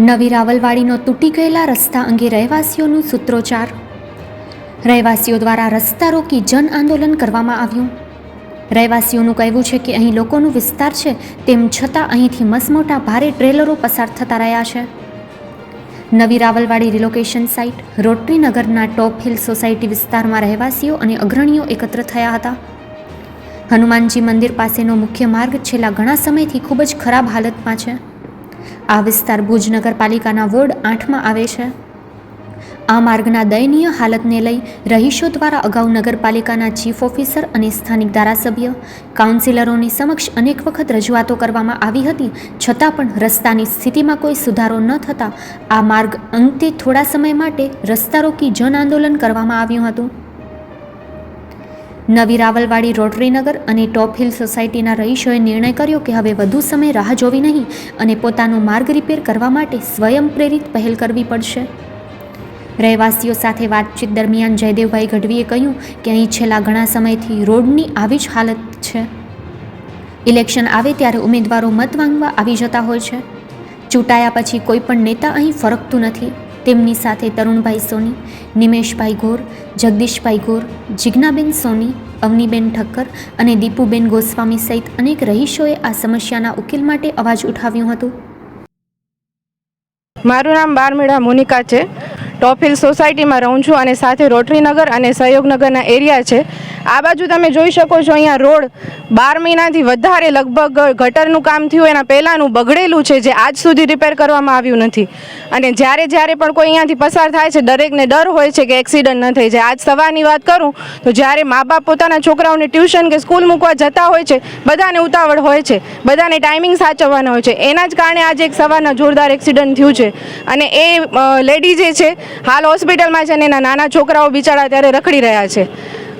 નવી રાવલવાડીનો તૂટી ગયેલા રસ્તા અંગે રહેવાસીઓનું સૂત્રોચ્ચાર. રહેવાસીઓ દ્વારા રસ્તા રોકી જન આંદોલન કરવામાં આવ્યું. રહેવાસીઓનું કહેવું છે કે અહીં લોકોનું વિસ્તાર છે, તેમ છતાં અહીંથી મસમોટા ભારે ટ્રેલરો પસાર થતા રહ્યા છે. નવી રાવલવાડી રિલોકેશન સાઇટ રોટરી નગરના ટોપ હિલ સોસાયટી વિસ્તારમાં રહેવાસીઓ અને અગ્રણીઓ એકત્ર થયા હતા. હનુમાનજી મંદિર પાસેનો મુખ્ય માર્ગ છેલ્લા ઘણા સમયથી ખૂબ જ ખરાબ હાલતમાં છે. આ વિસ્તાર ભુજ નગરપાલિકાના વોર્ડ આઠમાં આવે છે. આ માર્ગના દયનીય હાલતને લઈ રહીશો દ્વારા અગાઉ નગરપાલિકાના ચીફ ઓફિસર અને સ્થાનિક ધારાસભ્ય, કાઉન્સિલરોની સમક્ષ અનેક વખત રજૂઆતો કરવામાં આવી હતી. છતાં પણ રસ્તાની સ્થિતિમાં કોઈ સુધારો ન થતાં આ માર્ગ અંતે થોડા સમય માટે રસ્તા રોકી જન આંદોલન કરવામાં આવ્યું હતું. નવી રાવલવાડી રોટરીનગર અને ટોપ હિલ સોસાયટીના રહીશોએ નિર્ણય કર્યો કે હવે વધુ સમય રાહ જોવી નહીં અને પોતાનો માર્ગ રિપેર કરવા માટે સ્વયં પ્રેરિત પહેલ કરવી પડશે. રહેવાસીઓ સાથે વાતચીત દરમિયાન જયદેવભાઈ ગઢવીએ કહ્યું કે અહીં છેલ્લા ઘણા સમયથી રોડની આવી જ હાલત છે. ઇલેક્શન આવે ત્યારે ઉમેદવારો મત માંગવા આવી જતા હોય છે. ચૂંટાયા પછી કોઈ પણ નેતા અહીં ફરકતું નથી. તેમની સાથે તરુણભાઈ સોની, નિમેશભાઈ ઘોર જગદીશભાઈ ઘોર જિજ્ઞાબેન સોની, અવનીબેન ઠક્કર અને દીપુબેન ગોસ્વામી સહિત અનેક રહીશોએ આ સમસ્યાના ઉકેલ માટે અવાજ ઉઠાવ્યું હતું. મારું નામ બારમેડા મોનિકા છે. ટોપ હિલ સોસાયટીમાં રહું છું અને સાથે રોટરીનગર અને સહયોગનગરના એરિયા છે. આ બાજુ તમે જોઈ શકો છો અહીંયા રોડ બાર મહિનાથી વધારે લગભગ ગટરનું કામ થયું, એના પહેલાંનું બગડેલું છે, જે આજ સુધી રિપેર કરવામાં આવ્યું નથી. અને જ્યારે જ્યારે પણ કોઈ અહીંયાથી પસાર થાય છે, દરેકને ડર હોય છે કે એક્સિડન્ટ ન થઈ જાય. આજ સવારની વાત કરું, તો જ્યારે મા બાપ પોતાના છોકરાઓને ટ્યુશન કે સ્કૂલ મૂકવા જતા હોય છે, બધાને ઉતાવળ હોય છે, બધાને ટાઈમિંગ સાચવવાના હોય છે. એના જ કારણે આજે એક સવારના જોરદાર એક્સિડન્ટ થયું છે. અને એ લેડી જે છે, હાલ હોસ્પિટલમાં છે અને એના નાના છોકરાઓ બિચારા ત્યારે રખડી રહ્યા છે.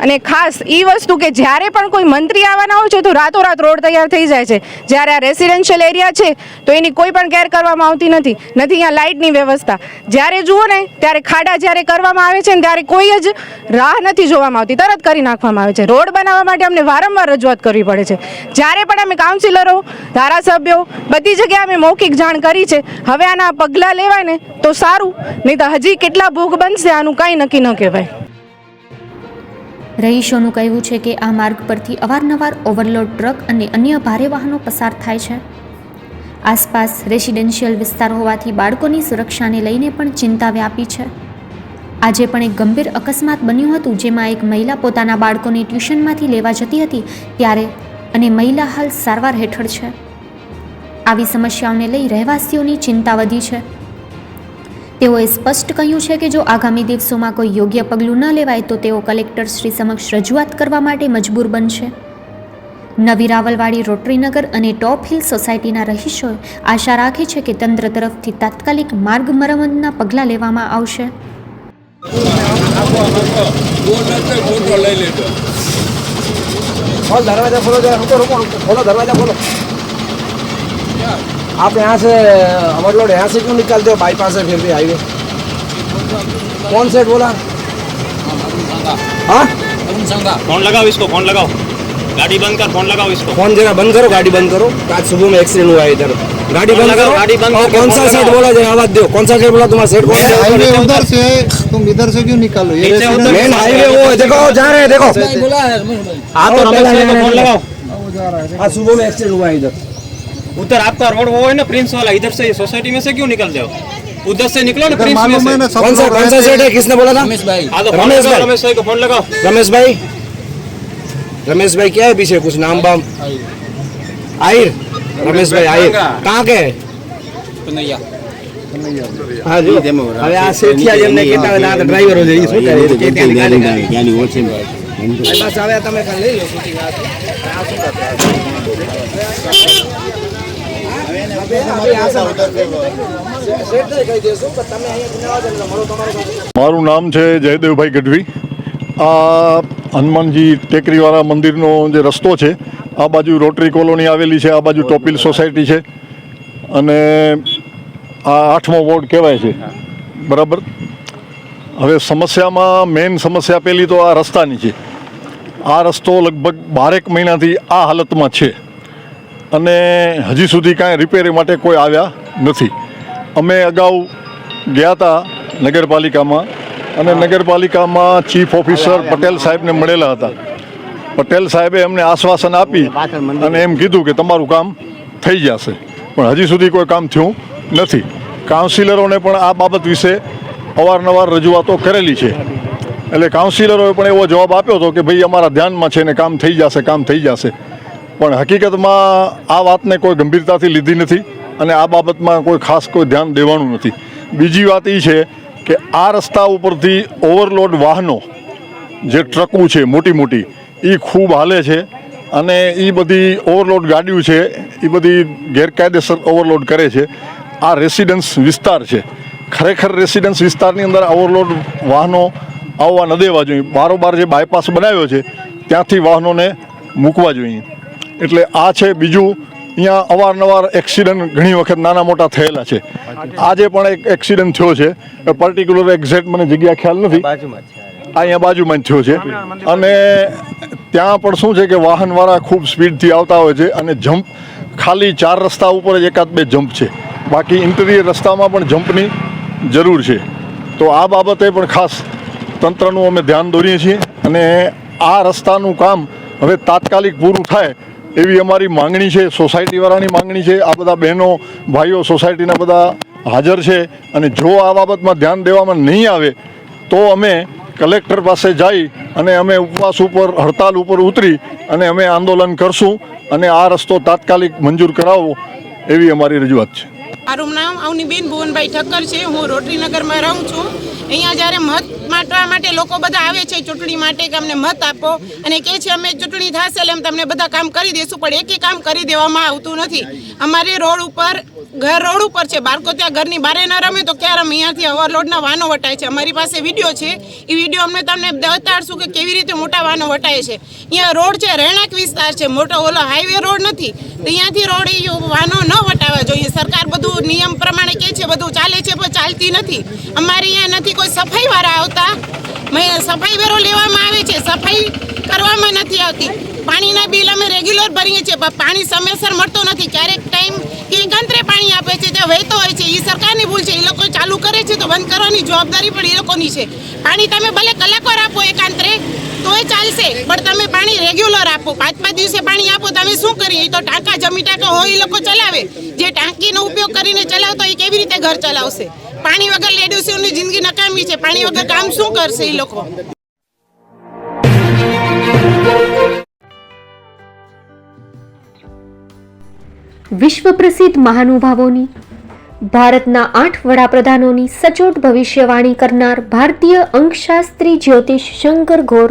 અને ખાસ એ વસ્તુ કે જ્યારે પણ કોઈ મંત્રી આવવાના હોય છે, તો રાતોરાત રોડ તૈયાર થઈ જાય છે. જ્યારે આ રેસિડેન્શિયલ એરિયા છે, તો એની કોઈ પણ કેર કરવામાં આવતી નથી. નથી અહીંયા લાઇટની વ્યવસ્થા. જ્યારે જુઓ ને, ત્યારે ખાડા જ્યારે કરવામાં આવે છે ને, ત્યારે કોઈ જ રાહ નથી જોવામાં આવતી. તરત કરી નાખવામાં આવે છે. રોડ બનાવવા માટે અમને વારંવાર રજૂઆત કરવી પડે છે. જ્યારે પણ અમે કાઉન્સિલરો ધારાસભ્યો, બધી જગ્યાએ અમે મૌખિક જાણ કરી છે. હવે આના પગલાં લેવાય ને, તો સારું. નહીં તો હજી કેટલા ભોગ બનશે, આનું કાંઈ નક્કી ન કહેવાય. રહીશોનું કહેવું છે કે આ માર્ગ પરથી અવારનવાર ઓવરલોડ ટ્રક અને અન્ય ભારે વાહનો પસાર થાય છે. આસપાસ રેસિડેન્શિયલ વિસ્તાર હોવાથી બાળકોની સુરક્ષાને લઈને પણ ચિંતા વ્યાપી છે. આજે પણ એક ગંભીર અકસ્માત બન્યું હતું, જેમાં એક મહિલા પોતાના બાળકોને ટ્યુશનમાંથી લેવા જતી હતી ત્યારે અને મહિલા હાલ સારવાર હેઠળ છે. આવી સમસ્યાઓને લઈ રહેવાસીઓની ચિંતા વધી છે. તેઓએ સ્પષ્ટ કહ્યું છે કે જો આગામી દિવસોમાં કોઈ યોગ્ય પગલું ન લેવાય તો તેઓ કલેક્ટર શ્રી સમક્ષ રજૂઆત કરવા માટે મજબૂર બનશે. નવી રાવલવાડી રોટરીનગર અને ટોપ હિલ સોસાયટીના રહીશોએ આશા રાખે છે કે તંત્ર તરફથી તાત્કાલિક માર્ગ મરમ્મતના પગલાં લેવામાં આવશે. દરવાજા ખોલો દરવાજા ખોલો. आप यहाँ से अमर लोड यहाँ से क्यों निकलते हो? बाईपास है फिर भी हाईवे कौन सेट बोला? हाँ? फ़ोन लगाओ इसको फ़ोन लगाओ। गाड़ी बंद कर फ़ोन लगाओ इसको। फ़ोन जरा बंद करो गाड़ी बंद करो। आज सुबह में एक्सीडेंट हुआ है इधर। गाड़ी बंद करो। गाड़ी बंद कौन सा सेट बोला जरा आवाज़ दो। कौन सा सेट बोला तुम्हारा सेट सा हाईवे उधर से तुम इधर से क्यों निकालो? ये मेन हाईवे वो है देखो जा रहे हैं देखो। आप तो रमेश भाई को फ़ोन लगाओ। आज सुबह में एक्सीडेंट हुआ है इधर। उधर आपका रोड वो है ना प्रिंस वाला इधर से सोसाइटी में से क्यों निकलते हो उधर से निकलो ना अगर प्रिंस में मालूम है से ना सब कौन सा लोग कौन सा रहते सेट हैं। है किसने बोला था हाँ तो फोन रमेश लगाओ भाई। रमेश भाई को फोन लगाओ रमेश भाई रमेश भाई क्या है पीछे कुछ नाम बाम आहिर रमेश भाई आहिर कहाँ के है હા જો હવે આ શેઠિયા જેમને કહેતા હોય આ ડ્રાઈવરો છે એ શું કરે એ કે ત્યાંની ગાડી કાઢે. હવે બસ હવે તમે કાલે લઈ લો શૂટિંગ આ આ શું કરતા મારું નામ છે જયદેવભાઈ ગઢવી. આ હનુમાનજી ટેકરીવાળા મંદિરનો જે રસ્તો છે આ બાજુ રોટરી કોલોની આવેલી છે આ બાજુ ટોપિલ સોસાયટી છે. અને આ આઠમો વોર્ડ કહેવાય છે. બરાબર? હવે સમસ્યામાં મેઇન સમસ્યા પેલી તો આ રસ્તાની છે. આ રસ્તો લગભગ બારેક મહિનાથી આ હાલતમાં છે. અને હજી સુધી કાંઈ રિપેરી માટે કોઈ આવ્યા નથી. અમે અગાઉ ગયા હતા નગરપાલિકામાં અને નગરપાલિકામાં ચીફ ઓફિસર પટેલ સાહેબને મળેલા હતા. પટેલ સાહેબે અમને આશ્વાસન આપી અને એમ કીધું કે તમારું કામ થઈ જશે. પણ હજી સુધી કોઈ કામ થયું નથી. કાઉન્સિલરોને પણ આ બાબત વિશે અવારનવાર રજૂઆતો કરેલી છે. એટલે કાઉન્સિલરોએ પણ એવો જવાબ આપ્યો હતો કે ભાઈ અમારા ધ્યાનમાં છે ને કામ થઈ જશે કામ થઈ જશે. પણ હકીકતમાં આ વાતને કોઈ ગંભીરતાથી લીધી નથી અને આ બાબતમાં કોઈ ખાસ કોઈ ધ્યાન દેવાનું નથી. બીજી વાત એ છે કે આ રસ્તા ઉપરથી ઓવરલોડ વાહનો, જે ટ્રકો છે, મોટી મોટી એ ખૂબ હાલે છે અને એ બધી ઓવરલોડ ગાડીઓ છે એ બધી ગેરકાયદેસર ઓવરલોડ કરે છે. આ રેસિડન્સ વિસ્તાર છે. ખરેખર રેસિડન્સ વિસ્તારની અંદર ઓવરલોડ વાહનો આવવા ન દેવા જોઈએ. બારોબાર જે બાયપાસ બનાવ્યો છે, ત્યાંથી વાહનોને મૂકવા જોઈએ. એટલે આ છે બીજું. અહીંયા અવારનવાર એક્સિડન્ટ ઘણી વખત નાના મોટા થયેલા છે. આજે પણ એક એક્સિડન્ટ થયો છે. પર્ટિક્યુલર એક્ઝેક્ટ મને જગ્યા ખ્યાલ નથી. અહીંયા બાજુમાં જ થયો છે. અને ત્યાં પણ શું છે કે વાહનવાળા ખૂબ સ્પીડથી આવતા હોય છે અને જમ્પ ખાલી ચાર રસ્તા ઉપર જ એકાદ બે જમ્પ છે. બાકી ઇન્ટિરિયર રસ્તામાં પણ જમ્પની જરૂર છે. તો આ બાબતે પણ ખાસ તંત્રનું અમે ધ્યાન દોરીએ છીએ. અને આ રસ્તાનું કામ હવે તાત્કાલિક પૂરું થાય એવી અમારી માંગણી છે, સોસાયટીવાળાની માંગણી છે. આ બધા બહેનો, ભાઈઓ સોસાયટીના બધા હાજર છે અને જો આ બાબતમાં ધ્યાન દેવામાં નહીં આવે, તો અમે કલેક્ટર પાસે જઈ અને અમે ઉપવાસ ઉપર, હડતાલ ઉપર ઉતરી અને અમે આંદોલન કરશું અને આ રસ્તો તાત્કાલિક મંજૂર કરાવો એવી અમારી રજૂઆત છે. મારું નામ અવનીબેન ભુવનભાઈ ઠક્કર છે. હું રોટરીનગરમાં રહું છું. અહીંયા જ્યારે મત માટવા માટે લોકો બધા આવે છે ચૂંટણી માટે કે અમને મત આપો અને કહે છે અમે ચૂંટણી થશે એટલે અમે તમને બધા કામ કરી દઈશું પણ એકે કામ કરી દેવામાં આવતું નથી. અમારે રોડ ઉપર, ઘર રોડ ઉપર છે. બાળકો ત્યાં ઘરની બારે ન રમે તો ક્યારે અમે અહીંયાથી ઓવરલોડના વાનો વટાય છે. અમારી પાસે વીડિયો છે. એ વીડિયો અમને તમને બતાડશું કે કેવી રીતે મોટા વાનો વટાય છે. અહીંયા રોડ છે, રહેણાંક વિસ્તાર છે. મોટો ઓલો હાઈવે રોડ નથી. તો અહીંયાથી રોડ એ વાનો ન વટાવવા જોઈએ. સરકાર બધું નિયમ પ્રમાણે કહે છે, બધું ચાલે છે, પણ ચાલતી નથી. અમારે અહીંયા નથી કોઈ સફાઈવાળા આવતા. સફાઈ વેરો લેવામાં આવે છે, સફાઈ કરવામાં નથી આવતી. પાણીના બિલ અમે રેગ્યુલર ભરીએ છીએ, પણ પાણી સમયસર મળતો નથી. ક્યારેક ટાઈમ કે એકાંતરે પાણી આપે છે જે વહેતો હોય છે એ સરકારની ભૂલ છે. એ લોકો ચાલુ કરે છે તો બંધ કરવાની જવાબદારી પણ એ લોકોની છે. પાણી તમે ભલે કલાકો આપો એકાંતરે તોય ચાલશે. પણ તમે પાણી રેગ્યુલર આપો. પાંચ પાંચ દિવસે પાણી આપો, તમે શું કરીએ? તો ટાંકા જમી ટાંકા હોય એ લોકો ચલાવે. જે ટાંકીનો ઉપયોગ કરીને ચલાવતો એ કેવી રીતે ઘર ચલાવશે? પાણી વગર લેડીઝોની જિંદગી નકામી છે. પાણી વગર કામ શું કરશે એ લોકો? વિશ્વ પ્રસિદ્ધ મહાનુભાવોની, ભારતના આઠ વડાપ્રધાનોની સચોટ ભવિષ્યવાણી કરનાર ભારતીય અંકશાસ્ત્રી જ્યોતિષ શંકર ઘોર